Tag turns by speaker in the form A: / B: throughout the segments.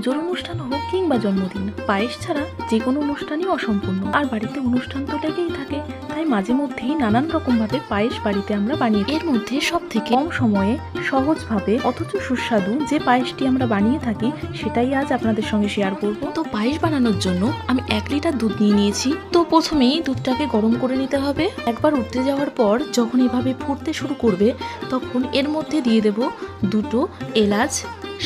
A: পুজোর অনুষ্ঠান হোক কিংবা জন্মদিন পায়েস ছাড়া যে কোনো অনুষ্ঠানই অসম্পূর্ণ। আর বাড়িতে অনুষ্ঠান তো লেগেই থাকে তাই মাঝে মধ্যেই নানান রকম ভাবে পায়েস বাড়িতে আমরা বানিয়ে এর মধ্যে সব থেকে কম সময়ে সহজভাবে অথচ সুস্বাদু যে পায়েসটি আমরা বানিয়ে থাকি সেটাই আজ আপনাদের সঙ্গে শেয়ার করব। তো পায়েস বানানোর জন্য আমি এক লিটার দুধ নিয়ে নিয়েছি। তো প্রথমেই দুধটাকে গরম করে নিতে হবে। একবার উঠতে যাওয়ার পর যখন এভাবে ফুটতে শুরু করবে তখন এর মধ্যে দিয়ে দেব দুটো এলাচ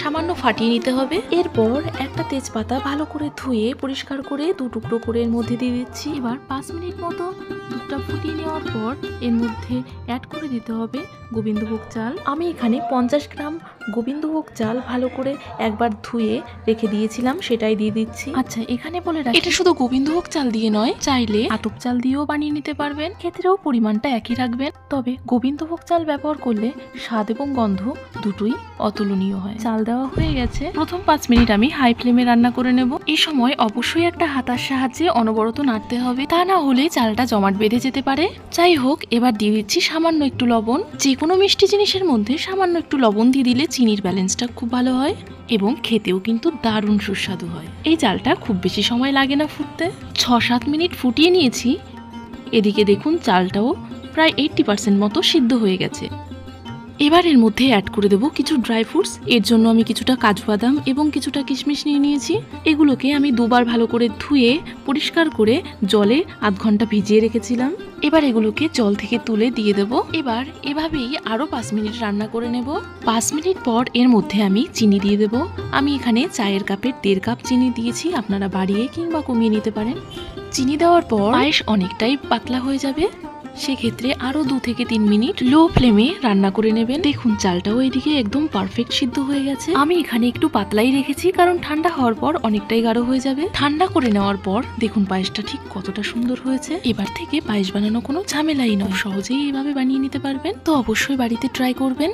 A: সামান্য ফাটিয়ে নিতে হবে। এরপর একটা তেজপাতা ভালো করে ধুয়ে, পরিষ্কার করে দু টুকরো করে এর মধ্যে দিয়ে দিচ্ছি। এবার পাঁচ মিনিট মতো দুধটা ফুটিয়ে নেওয়ার পর এর মধ্যে অ্যাড করে দিতে হবে গোবিন্দভোগ চাল। আমি এখানে পঞ্চাশ গ্রাম গোবিন্দভোগ চাল ভালো করে একবার ধুয়ে রেখে দিয়েছিলাম সেটাই দিয়ে দিচ্ছি। আচ্ছা এখানে বলে রাখি এটা শুধু গোবিন্দভোগ চাল দিয়ে নয় চাইলে আতপ চাল দিয়েও বানিয়ে নিতে পারবেন। ক্ষেত্রেও পরিমাণটা একই রাখবেন। তবে গোবিন্দভোগ চাল ব্যবহার করলে স্বাদ এবং গন্ধ দুটোই অতুলনীয় হয়। চাল দেওয়া হয়ে গেছে। প্রথম পাঁচ মিনিট আমি হাই ফ্লেমে রান্না করে নেব। এই সময় অবশ্যই একটা হাতার সাহায্যে অনবরত নাড়তে হবে। তা না হলে চালটা জমাট বেঁধে যেতে পারে। যাই হোক এবার দিয়ে দিচ্ছি সামান্য একটু লবণ। যে কোনো মিষ্টি জিনিসের মধ্যে সামান্য একটু লবণ দিয়ে দিলে চিনির ব্যালেন্সটা খুব ভালো হয় এবং খেতেও কিন্তু দারুণ সুস্বাদু হয়। এই চালটা খুব বেশি সময় লাগে না ফুটতে। ছ সাত মিনিট ফুটিয়ে নিয়েছি। এদিকে দেখুন চালটাও প্রায় এইটটি পার্সেন্ট মতো সিদ্ধ হয়ে গেছে। এবার এর মধ্যে অ্যাড করে দেবো কিছু ড্রাই ফ্রুটস এর জন্য আমি কিছুটা কাজু বাদাম এবং কিছুটা কিশমিশ নিয়ে নিয়েছি। এগুলোকে আমি দুবার ভালো করে ধুয়ে, পরিষ্কার করে জলে আধ ঘণ্টা ভিজিয়ে রেখেছিলাম। এবার এগুলোকে জল থেকে তুলে দিয়ে দেব। এবার এভাবেই আরও পাঁচ মিনিট রান্না করে নেব। পাঁচ মিনিট পর এর মধ্যে আমি চিনি দিয়ে দেব। আমি এখানে চায়ের কাপের দেড় কাপ চিনি দিয়েছি, আপনারা বাড়িয়ে কিংবা কমিয়ে নিতে পারেন। চিনি দেওয়ার পর পায়েস অনেকটাই পাতলা হয়ে যাবে। সেক্ষেত্রে আরও দু থেকে তিন মিনিট লো ফ্লেমে রান্না করে নেবেন। দেখুন, চালটাও এদিকে একদম পারফেক্ট সিদ্ধ হয়ে গেছে। আমি এখানে একটু পাতলাই রেখেছি, কারণ ঠান্ডা হওয়ার পর অনেকটাই গাঢ় হয়ে যাবে। ঠান্ডা করে নেওয়ার পর দেখুন, পায়েসটা ঠিক কতটা সুন্দর হয়েছে। এবার থেকে পায়েস বানানো কোনো ঝামেলাই নয়। সহজেই এভাবে বানিয়ে নিতে পারবেন। তো অবশ্যই বাড়িতে ট্রাই করবেন।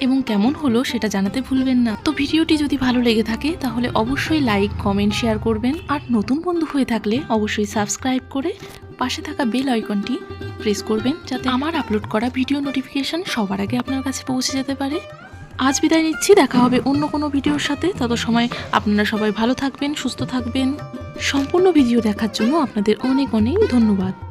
A: এবং কেমন হলো সেটা জানাতে ভুলবেন না। তো ভিডিওটি যদি ভালো লেগে থাকে, তাহলে অবশ্যই লাইক কমেন্ট শেয়ার করবেন। আর নতুন বন্ধু হয়ে থাকলে অবশ্যই সাবস্ক্রাইব করে পাশে থাকা বেল আইকনটি প্রেস করবেন যাতে আমার আপলোড করা ভিডিও নোটিফিকেশন সবার আগে আপনার কাছে পৌঁছে যেতে পারে। আজ বিদায় নিচ্ছি, দেখা হবে অন্য কোনো ভিডিওর সাথে। তত সময় আপনারা সবাই ভালো থাকবেন, সুস্থ থাকবেন। সম্পূর্ণ ভিডিও দেখার জন্য আপনাদের অনেক অনেক ধন্যবাদ।